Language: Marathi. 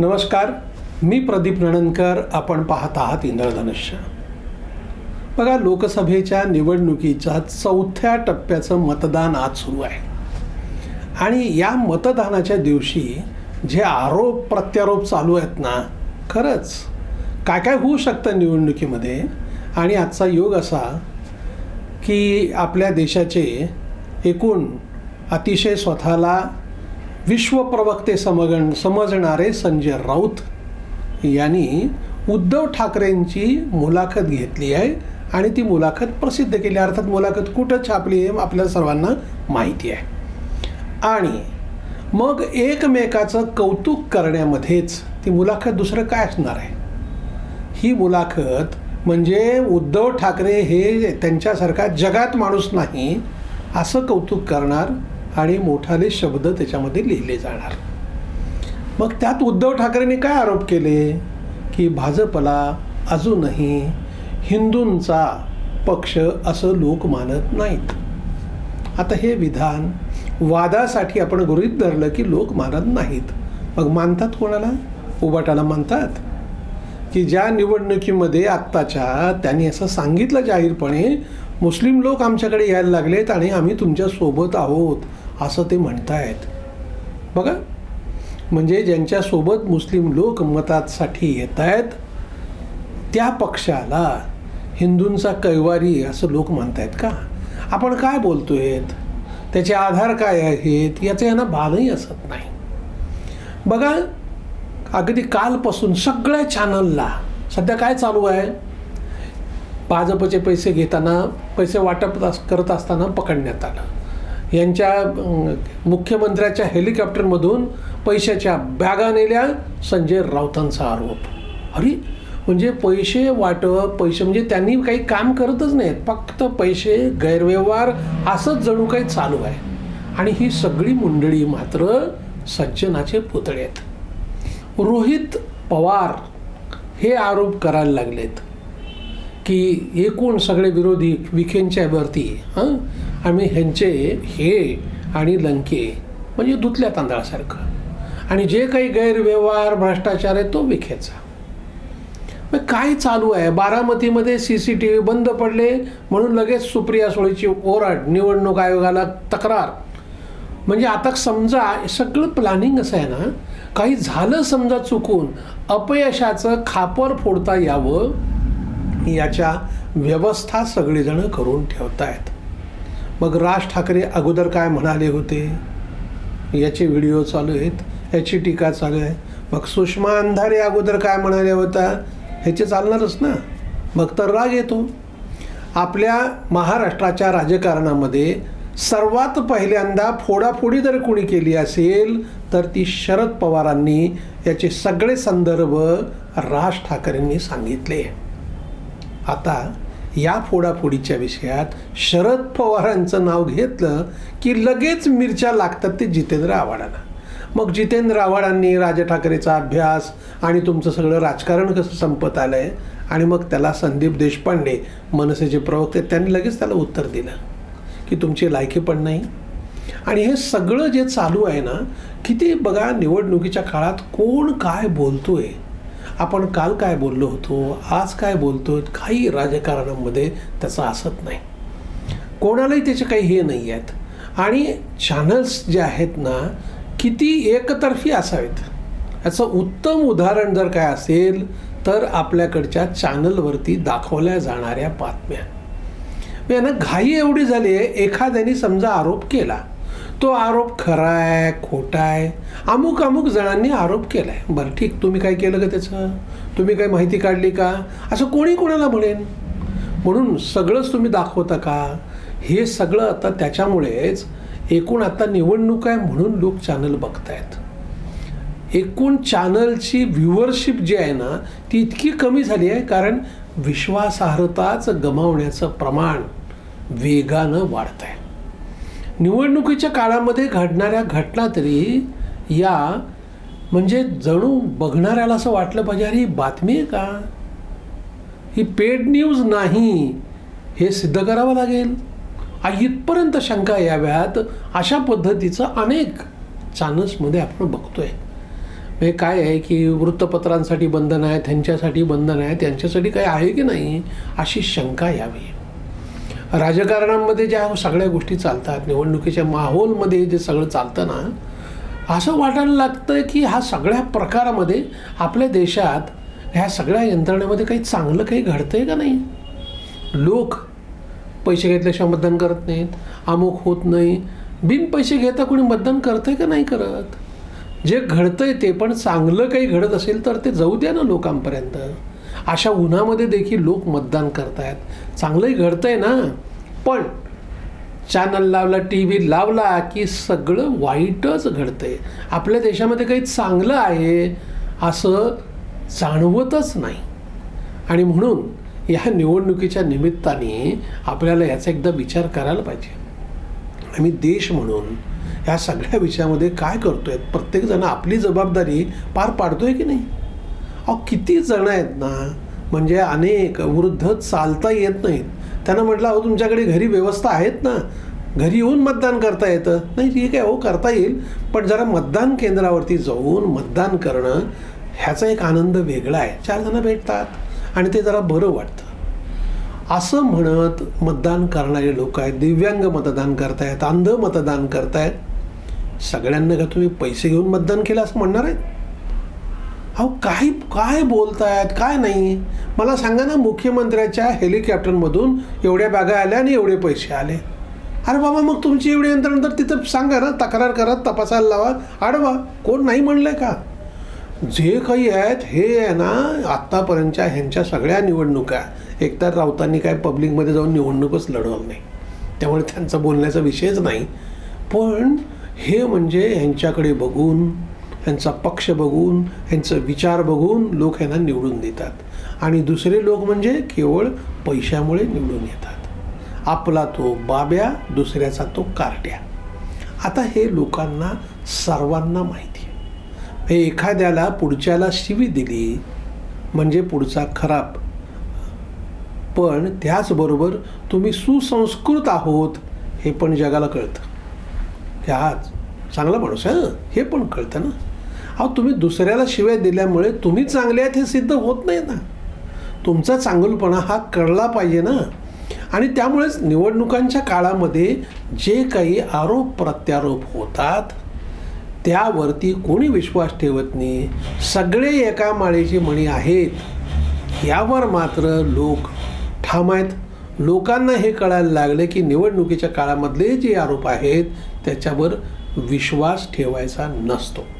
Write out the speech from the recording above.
नमस्कार मी प्रदीप नणनकर आपण पाहत आहात इंद्रधनुष्य. बघा लोकसभेच्या निवडणुकीच्या चौथ्या टप्प्याचं मतदान आज सुरू आहे. आणि या मतदानाच्या दिवशी जे आरोप प्रत्यारोप चालू आहेत ना खरंच काय काय होऊ शकतं निवडणुकीमध्ये? आणि आजचा योग असा की आपल्या देशाचे एकूण अतिशय स्वतःला विश्वप्रवक्ते समगण समजणारे संजय राऊत यांनी उद्धव ठाकरेंची मुलाखत घेतली आहे आणि ती मुलाखत प्रसिद्ध केली अर्थात मुलाखत कुठं छापली आहे आपल्या सर्वांना माहिती आहे. आणि मग एकमेकाचं कौतुक करण्यामध्येच ती मुलाखत दुसरं काय असणार आहे? ही मुलाखत म्हणजे उद्धव ठाकरे हे त्यांच्यासारखा जगात माणूस नाही असं कौतुक करणार आणि मोठाले शब्द त्याच्यामध्ये लिहिले जाणार. मग त्यात उद्धव ठाकरेंनी काय आरोप केले? की भाजपला अजूनही हिंदूंचा पक्ष असं लोक मानत नाहीत. आता हे विधान वादासाठी आपण गृहीत धरलं की लोक मानत नाहीत. मग मानतात कोणाला? उबाटाला मानतात. की ज्या निवडणुकीमध्ये आत्ताच्या त्यांनी असं सांगितलं जाहीरपणे मुस्लिम लोक आमच्याकडे यायला लागलेत आणि आम्ही तुमच्यासोबत आहोत असं ते म्हणतायत. बघा म्हणजे ज्यांच्यासोबत मुस्लिम लोक मतासाठी येत आहेत त्या पक्षाला हिंदूंचा कैवारी असं लोक म्हणतायत का? आपण काय बोलतो आहेत त्याचे आधार काय आहेत? याचं यांना भानही असत नाही. बघा अगदी कालपासून सगळ्या चॅनलला सध्या काय चालू आहे? भाजपचे पैसे घेताना पैसे वाटप अस- करत असताना पकडण्यात आलं. यांच्या मुख्यमंत्र्याच्या हेलिकॉप्टरमधून पैशाच्या बॅगा नेल्या संजय राऊतांचा आरोप. अरे म्हणजे पैसे वाटप पैसे म्हणजे त्यांनी काही काम करतच नाहीत. फक्त पैसे गैरव्यवहार असंच जणू काही चालू आहे. आणि ही सगळी मंडळी मात्र सज्जनाचे पुतळे आहेत. रोहित पवार हे आरोप करायला लागलेत. की एकूण सगळे विरोधी विखेंच्या वरती हां? आम्ही ह्यांचे हे आणि लंके म्हणजे धुतल्या तांदळासारखं. आणि जे काही गैरव्यवहार भ्रष्टाचार आहे तो विखेचा. मग काय चालू आहे? बारामतीमध्ये सी सी टी व्ही बंद पडले म्हणून लगेच सुप्रिया सुळेची ओरड निवडणूक आयोगाला तक्रार. म्हणजे आता समजा सगळं प्लॅनिंग असं आहे ना काही झालं समजा चुकून अपयशाचं खापर फोडता यावं याच्या व्यवस्था सगळेजणं करून ठेवत आहेत मग राज ठाकरे अगोदर काय म्हणाले होते? याचे व्हिडिओ चालू आहेत याची टीका चालू आहे. मग सुषमा अंधारे अगोदर काय म्हणाल्या होत्या? ह्याचे चालणारच ना. मग तर राग येतो. आपल्या महाराष्ट्राच्या राजकारणामध्ये सर्वात पहिल्यांदा फोडाफोडी जर कोणी केली असेल तर ती शरद पवारांनी याचे सगळे संदर्भ राज ठाकरेंनी सांगितले. आता या फोडाफोडीच्या विषयात शरद पवारांचं नाव घेतलं की लगेच मिरच्या लागतात ते जितेंद्र आव्हाडांना. मग जितेंद्र आव्हाडांनी राज ठाकरेचा अभ्यास आणि तुमचं सगळं राजकारण कसं संपत आलं आहे आणि मग त्याला संदीप देशपांडे मनसेचे प्रवक्ते त्यांनी लगेच त्याला उत्तर दिलं की तुमची लायकी पण नाही. आणि हे सगळं जे चालू आहे ना किती बघा निवडणुकीच्या काळात कोण काय बोलतो आहे आपण काल काय बोललो होतो आज काय बोलतो काही राजकारणामध्ये त्याचं असत नाही. कोणालाही त्याचे काही हे नाही आहेत. आणि चॅनल्स जे आहेत ना किती एकतर्फी असावेत. याचं उत्तम उदाहरण जर काय असेल तर आपल्याकडच्या चॅनलवरती दाखवल्या जाणाऱ्या बातम्या. यांना घाई एवढी झाली आहे एखाद्याने समजा आरोप केला तो आरोप खरा आहे खोटा आहे? अमुक अमुक जणांनी आरोप केला आहे बरं ठीक. तुम्ही काय केलं का त्याचं? तुम्ही काही माहिती काढली का? असं कोणी कोणाला म्हणेन? म्हणून सगळंच तुम्ही दाखवता का? हे सगळं आता त्याच्यामुळेच एकूण आता निवडणूक आहे म्हणून लोक चॅनल बघतायत. एकूण चॅनलची व्ह्युअरशिप जी आहे ना ती इतकी कमी झाली आहे कारण विश्वासार्हताच गमावण्याचं प्रमाण वेगानं वाढत आहे निवडणुकीच्या काळामध्ये घडणाऱ्या घटना तरी या म्हणजे जणू बघणाऱ्याला असं वाटलं पाहिजे अरे ही बातमी आहे का? ही पेड न्यूज नाही. हे सिद्ध करावं लागेल. इथपर्यंत शंका याव्यात अशा पद्धतीचं अनेक चॅनल्समध्ये आपण बघतोय. हे काय आहे की वृत्तपत्रांसाठी बंधन आहे त्यांच्यासाठी बंधन आहे त्यांच्यासाठी काही आहे की नाही अशी शंका यावी. राजकारणामध्ये ज्या सगळ्या गोष्टी चालतात निवडणुकीच्या माहोलमध्ये जे सगळं चालतं ना असं वाटायला लागतं की हा सगळ्या प्रकारामध्ये आपल्या देशात ह्या सगळ्या यंत्रणेमध्ये काही चांगलं काही घडतं आहे का नाही? लोक पैसे घेतल्याशिवाय मतदान करत नाहीत अमुक होत नाही बिन पैसे घेता कोणी मतदान करतंय का नाही करत? जे घडतंय ते पण चांगलं काही घडत असेल तर ते जाऊ द्या ना लोकांपर्यंत. अशा उन्हामध्ये देखील लोक मतदान करतायत. चांगलंही घडतंय ना. पण चॅनल लावला टी व्ही लावला की सगळं वाईटच घडतंय. आपल्या देशामध्ये काही चांगलं आहे असं जाणवतच नाही. आणि म्हणून या निवडणुकीच्या निमित्ताने आपल्याला याचा एकदा विचार करायला पाहिजे. आम्ही देश म्हणून ह्या सगळ्या विषयामध्ये काय करतोय? प्रत्येकजण आपली जबाबदारी पार पाडतोय की नाही? अहो किती जण आहेत ना म्हणजे अनेक वृद्ध चालता येत नाहीत. त्यांना म्हटलं अहो तुमच्याकडे घरी व्यवस्था आहेत ना? घरी येऊन मतदान करता येतं. नाही ठीक आहे हो करता येईल पण जरा मतदान केंद्रावरती जाऊन मतदान करणं ह्याचा एक आनंद वेगळा आहे. चार जणं भेटतात आणि ते जरा बरं वाटतं. असं म्हणत मतदान करणारे लोक आहेत दिव्यांग मतदान करतायत अंध मतदान करतायत. सगळ्यांना का तुम्ही पैसे घेऊन मतदान केलं असं म्हणणार आहेत? अहो काय काय बोलतायत? काय नाही? मला सांगा ना मुख्यमंत्र्याच्या हेलिकॉप्टरमधून एवढ्या बॅगा आल्या आणि एवढे पैसे आले. अरे बाबा मग तुमची एवढी यंत्रणा तर तिथं सांगा ना तक्रार करा तपासायला लावा. आडवा कोण नाही म्हणलंय का? जे काही आहेत हे आहे ना आत्तापर्यंतच्या ह्यांच्या सगळ्या निवडणुका एकतर राऊतांनी काय पब्लिकमध्ये जाऊन निवडणूकच लढवलं नाही. त्यामुळे त्यांचा बोलण्याचा विषयच नाही. पण हे म्हणजे ह्यांच्याकडे बघून ह्यांचा पक्ष बघून ह्यांचं विचार बघून लोक ह्यांना निवडून देतात. आणि दुसरे लोक म्हणजे केवळ पैशामुळे निवडून येतात. आपला तो बाब्या दुसऱ्याचा तो कारट्या. आता हे लोकांना सर्वांना माहिती आहे. हे एखाद्याला पुढच्याला शिवी दिली म्हणजे पुढचा खराब. पण त्याचबरोबर तुम्ही सुसंस्कृत आहोत हे पण जगाला कळतं. ह्या चांगला माणूस आहे हे पण कळतं ना? अहो तुम्ही दुसऱ्याला शिव्या दिल्यामुळे तुम्ही चांगले आहेत हे सिद्ध होत नाही ना. तुमचा चांगलपणा हा कळला पाहिजे ना. आणि त्यामुळेच निवडणुकांच्या काळामध्ये जे काही आरोप प्रत्यारोप होतात त्यावरती कोणी विश्वास ठेवत नाही. सगळे एका माळेची म्हणी आहेत. यावर मात्र लोक ठाम आहेत. लोकांना हे कळायला लागलं की निवडणुकीच्या काळामधले जे आरोप आहेत त्याच्यावर विश्वास ठेवायचा नसतो.